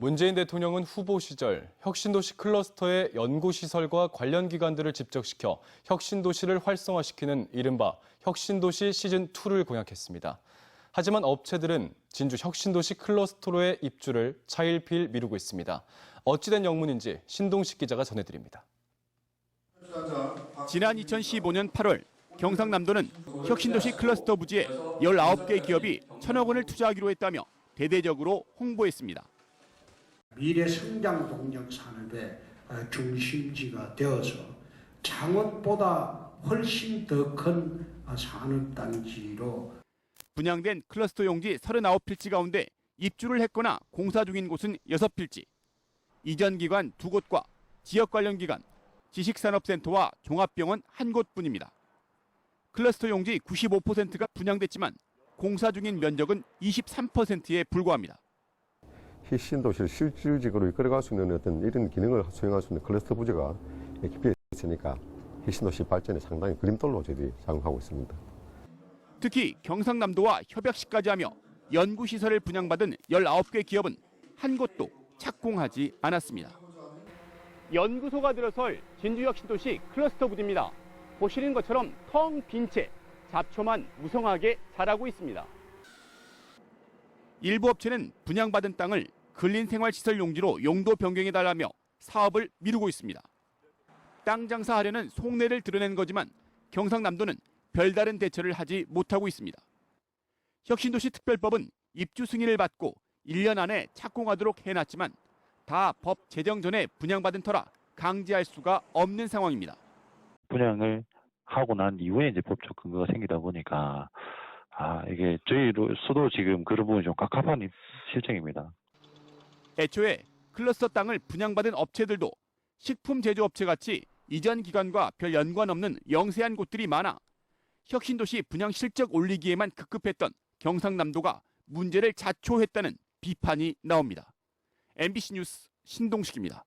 문재인 대통령은 후보 시절 혁신도시 클러스터의 연구시설과 관련 기관들을 집적시켜 혁신도시를 활성화시키는 이른바 혁신도시 시즌2를 공약했습니다. 하지만 업체들은 진주 혁신도시 클러스터로의 입주를 차일피일 미루고 있습니다. 어찌된 영문인지 신동식 기자가 전해드립니다. 지난 2015년 8월 경상남도는 혁신도시 클러스터 부지에 19개 기업이 천억 원을 투자하기로 했다며 대대적으로 홍보했습니다. 미래 성장 동력 산업의 어, 중심지가 되어서 창원보다 훨씬 더큰 어, 산업단지로 분양된 클러스터 용지 39필지 가운데 입주를 했거나 공사 중인 곳은 6필지. 이전 기관 두 곳과 지역 관련 기관, 지식산업센터와 종합병원 한 곳뿐입니다. 클러스터 용지 95%가 분양됐지만 공사 중인 면적은 23%에 불과합니다. 혁신 도시를 실질적으로 이끌어갈 수 있는 어떤 이런 기능을 수행할 수 있는 클러스터 부지가 기피해 있으니까 혁신 도시 발전에 상당히 그림돌로 저희들이 작용하고 있습니다. 특히 경상남도와 협약시까지 하며 연구시설을 분양받은 19개 기업은 한 곳도 착공하지 않았습니다. 연구소가 들어설 진주혁신도시 클러스터 부지입니다. 보시는 것처럼 텅 빈 채 잡초만 무성하게 자라고 있습니다. 일부 업체는 분양받은 땅을 근린생활시설 용지로 용도 변경해달라며 사업을 미루고 있습니다. 땅 장사하려는 속내를 드러낸 거지만 경상남도는 별다른 대처를 하지 못하고 있습니다. 혁신도시 특별법은 입주 승인을 받고 1년 안에 착공하도록 해놨지만 다 법 제정 전에 분양받은 터라 강제할 수가 없는 상황입니다. 분양을 하고 난 이후에 이제 법적 근거가 생기다 보니까 아 이게 저희로서도 지금 그런 부분이 좀 갑갑한 실정입니다. 애초에 클러스터 땅을 분양받은 업체들도 식품 제조업체 같이 이전 기관과 별 연관 없는 영세한 곳들이 많아 혁신도시 분양 실적 올리기에만 급급했던 경상남도가 문제를 자초했다는 비판이 나옵니다. MBC 뉴스 신동식입니다.